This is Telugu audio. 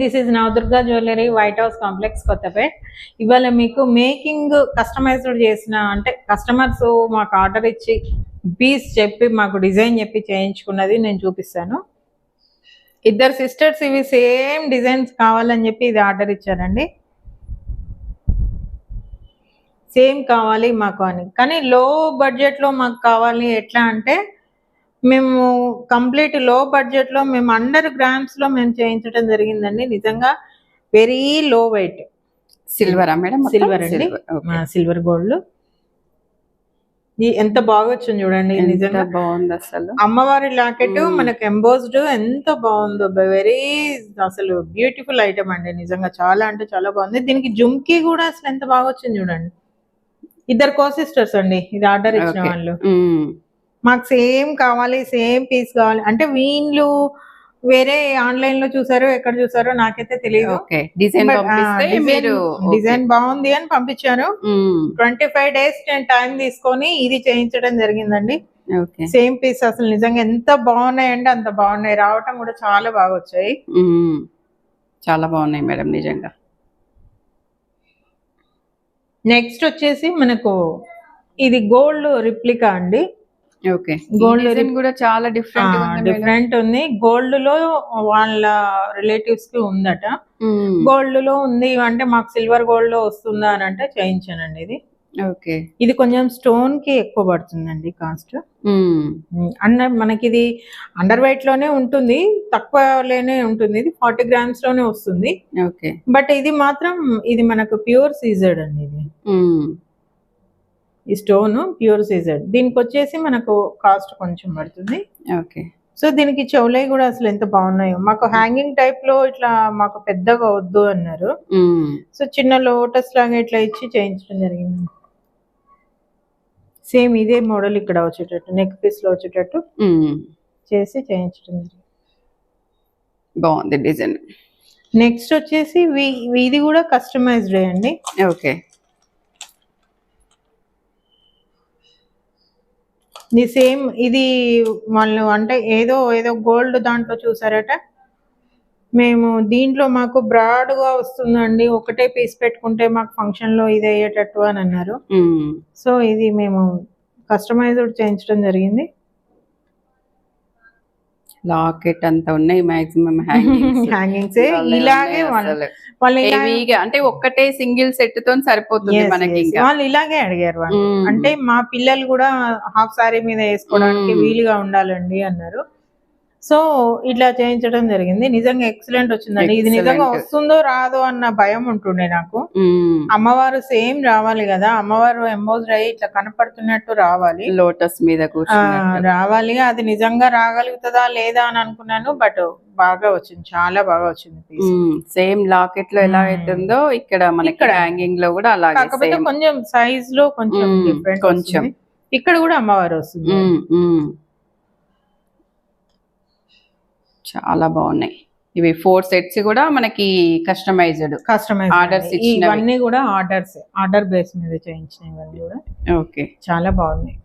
This is Navadurga jewellery White House complex Kothapet ఇవాళ మీకు మేకింగ్ కస్టమైజ్డ్ చేసిన అంటే కస్టమర్స్ మాకు ఆర్డర్ ఇచ్చి పీస్ చెప్పి మాకు డిజైన్ చెప్పి చేయించుకున్నది నేను చూపిస్తాను. ఇద్దరు సిస్టర్స్ ఇవి సేమ్ డిజైన్స్ కావాలని చెప్పి ఇది ఆర్డర్ ఇచ్చారండి. సేమ్ కావాలి మాకు అని. కానీ లో బడ్జెట్లో మాకు కావాలి ఎట్లా అంటే మేము కంప్లీట్లో బడ్జెట్లో మేము అండర్ గ్రామ్స్లో మేము చేయించడం జరిగిందండి. నిజంగా వెరీ లో వెయిట్. సిల్వరా మేడం సిల్వర్ అండి. సిల్వర్ గోల్డ్ ఎంత బాగా వచ్చింది చూడండి. నిజంగా బాగుంది అసలు. అమ్మవారి లాకెట్ మ్మ్. మనకు ఎంబోస్డ్ ఎంత బాగుందో వెరీ అసలు బ్యూటిఫుల్ ఐటమ్ అండి. నిజంగా చాలా అంటే చాలా బాగుంది. దీనికి జుమ్కీ కూడా అసలు ఎంత బాగా వచ్చింది చూడండి. ఇద్దరు కో సిస్టర్స్ అండి. ఇది ఆర్డర్ ఇచ్చిన. వాళ్ళు. మ్మ్. మాకు సేమ్ కావాలి సేమ్ పీస్ కావాలి. అంటే వీళ్ళు వేరే ఆన్లైన్లో చూసారో ఎక్కడ చూసారో నాకైతే తెలియదు ఓకే. డిజైన్ డిజైన్ బాగుంది అని పంపించాను. ట్వంటీ ఫైవ్ డేస్ నేను టైం తీసుకొని ఇది చేయించడం జరిగిందండి. సేమ్ పీస్ అసలు నిజంగా ఎంత బాగున్నాయండి అంత బాగున్నాయి. రావటం కూడా చాలా బాగా వచ్చాయి. చాలా బాగున్నాయి మేడం నిజంగా. నెక్స్ట్ వచ్చేసి మనకు ఇది గోల్డ్ రిప్లికా అండి. ఓకే. డిజైన్ కూడా చాలా డిఫరెంట్ డిఫరెంట్ ఉంది గోల్డ్లో వాళ్ళ రిలేటివ్స్కి ఉందట. గోల్డ్లో ఉంది అంటే మాకు సిల్వర్ గోల్డ్లో వస్తుందా అని అంటే చేయించానండి ఇది. ఓకే. ఇది కొంచెం స్టోన్కి ఎక్కువ పడుతుందండి కాస్ట్ అన్న మనకి ఇది అండర్ వెయిట్లోనే ఉంటుంది తక్కువలోనే ఉంటుంది. ఇది ఫార్టీ గ్రామ్స్లోనే వస్తుంది. ఓకే. బట్ ఇది మాత్రం ఇది మనకు ప్యూర్ సీజర్డ్ అండి ఇది. ఈ స్టోన్ ప్యూర్ సీజర్డ్ దీనికి వచ్చేసి మనకు కాస్ట్ కొంచెం పడుతుంది. ఓకే. సో దీనికి చెవులై కూడా అసలు ఎంత బాగున్నాయో. మాకు హ్యాంగింగ్ టైప్లో ఇట్లా మాకు పెద్దగా వద్దు అన్నారు. సో చిన్న లోటస్ లాగా ఇట్లా ఇచ్చి చేయించడం జరిగింది. సేమ్ ఇదే మోడల్ ఇక్కడ వచ్చేటట్టు నెక్ పీస్లో వచ్చేటట్టు చేసి చేయించడం జరిగింది. బాగుంది డిజైన్. నెక్స్ట్ వచ్చేసి వి- ఇది కూడా కస్టమైజ్డ్ అండి. ఓకే. ఇది సేమ్ ఇది వాళ్ళు అంటే ఏదో ఏదో గోల్డ్ దాంట్లో చూసారట. మేము దీంట్లో మాకు బ్రాడ్గా వస్తుందండి. ఒకటే పీస్ పెట్టుకుంటే మాకు ఫంక్షన్లో ఇది అయ్యేటట్టు అని అన్నారు. సో ఇది మేము కస్టమైజ్డ్ చేయించడం జరిగింది. లాకెట్ అంతా ఉన్నాయి మాక్సిమం హ్యాంగింగ్స్. ఇలాగే వాళ్ళు అంటే ఒక్కటే సింగిల్ సెట్తో సరిపోతుంది మనకి వాళ్ళు ఇలాగే అడిగారు వాళ్ళు. అంటే మా పిల్లలు కూడా హాఫ్ సారీ మీద వేసుకోవడానికి. వీలుగా ఉండాలండి అన్నారు. సో ఇట్లా చేయించడం జరిగింది. నిజంగా ఎక్సలెంట్ వచ్చిందండి. ఇది నిజంగా. వస్తుందో రాదో అన్న భయం ఉంటుండే నాకు. మ్మ్. అమ్మవారు సేమ్ రావాలి కదా. అమ్మవారు ఎంబోజ్డ్ అయ్యి ఇట్లా కనపడుతున్నట్టు రావాలి. లోటస్ మీద రావాలి. అది నిజంగా రాగలుగుతుందా లేదా అని అనుకున్నాను. బట్ బాగా వచ్చింది. చాలా బాగా వచ్చింది. సేమ్ లాకెట్లో ఎలా. అవుతుందో ఇక్కడ మనకి ఇక్కడ. హ్యాంగింగ్లో కూడా అలాగే కాకపోతే. కొంచెం సైజ్లో కొంచెం. కొంచెం. ఇక్కడ కూడా అమ్మవారు వస్తుంది మ్మ్, మ్మ్. చాలా బాగున్నాయి. ఇవి ఫోర్ సెట్స్ కూడా మనకి కస్టమైజ్డ్ కస్టమైజ్ ఇచ్చినవి. ఇవన్నీ కూడా ఆర్డర్స్ ఆర్డర్ బేస్ మీద చేయించినవి కూడా. ఓకే. చాలా బాగున్నాయి.